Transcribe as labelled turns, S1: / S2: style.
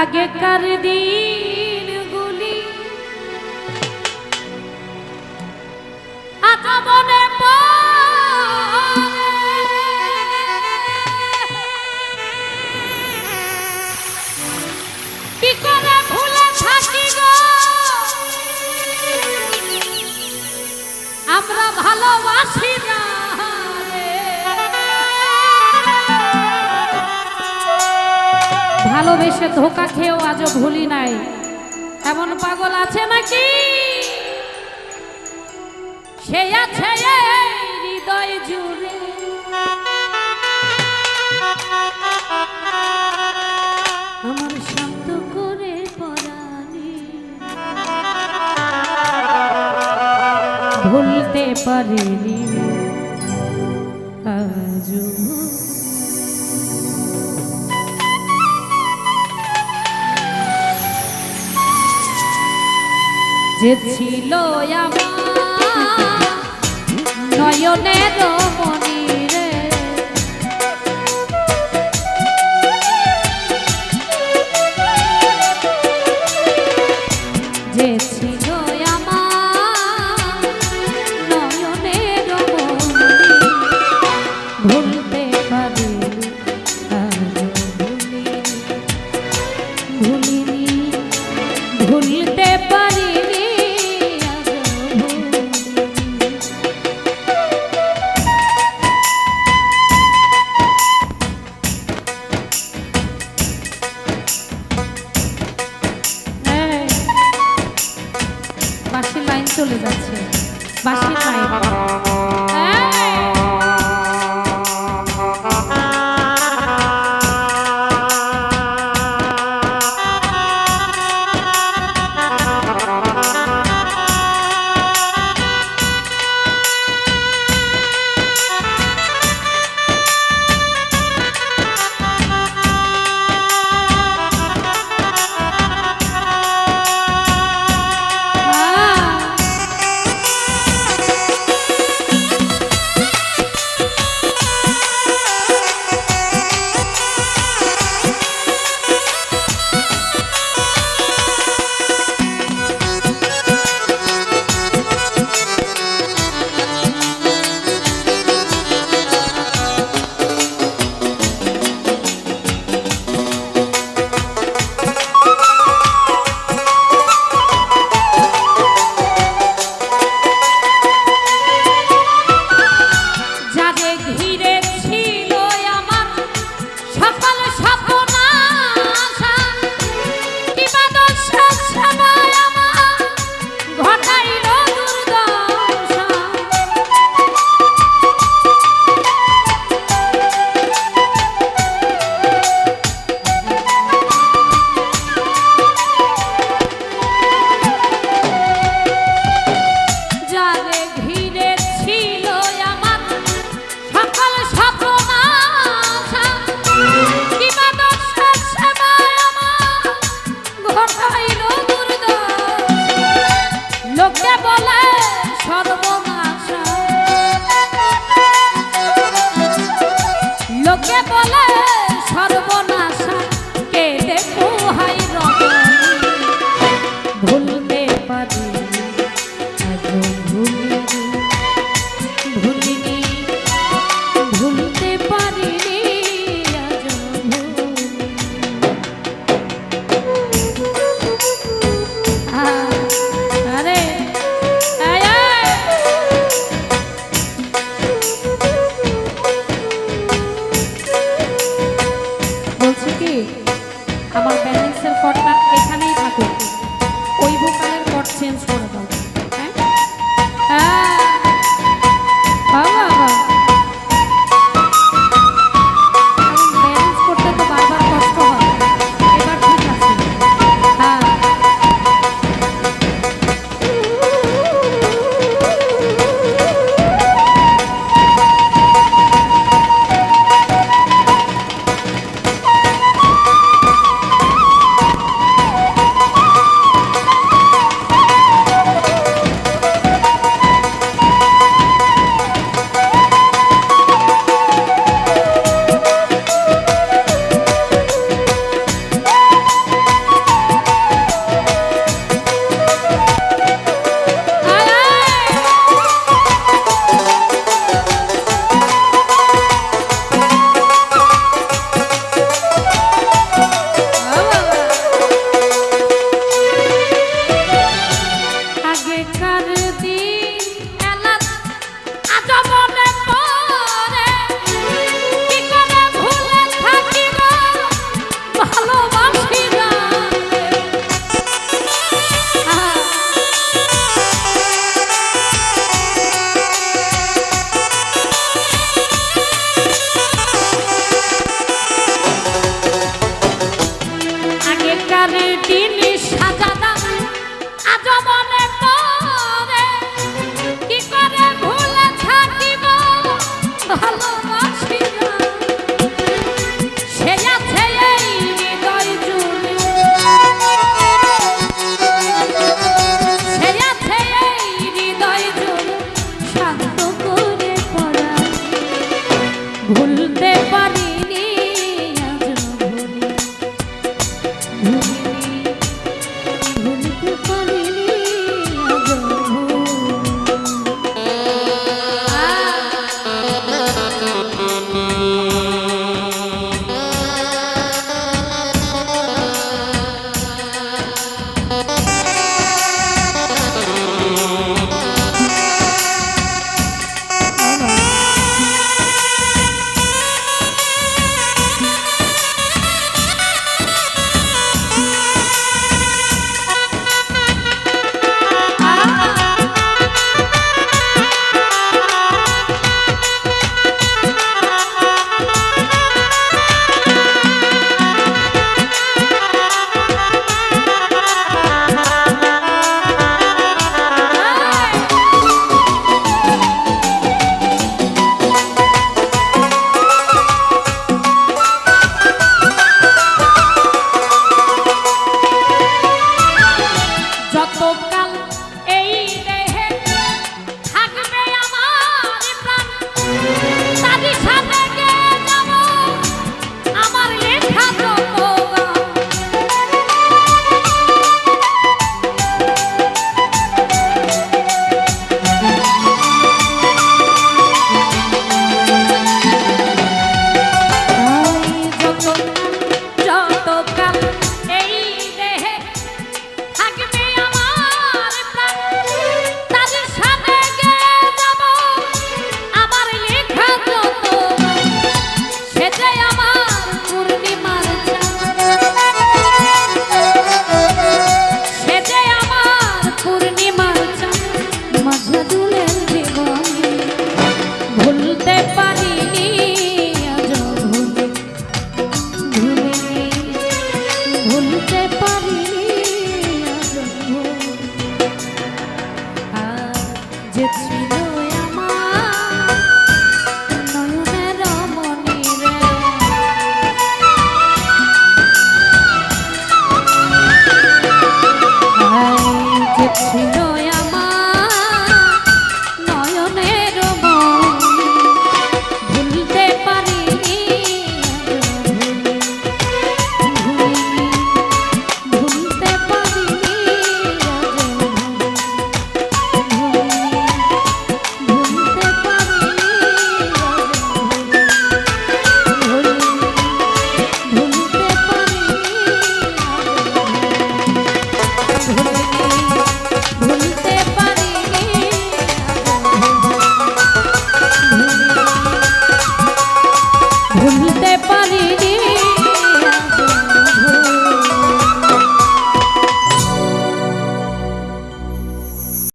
S1: আগেকার দিনগুলি আজ মনে পড়ে। কি করে ভুলে থাকি গো? আমরা ভালোবাসি না। ভালোবেসে ধোকা খেয়েও আজও ভুলি নাই। এমন পাগল আছে নাকি? সে আছে হৃদয় জুড়ে। আমার শান্ত করে পরাণী। ভুলতে পারিনি। আজও যে ছিল আমার নয়নের মনিরে যে ছিল আমার নয়নের মনি ভুলতে বাঁশির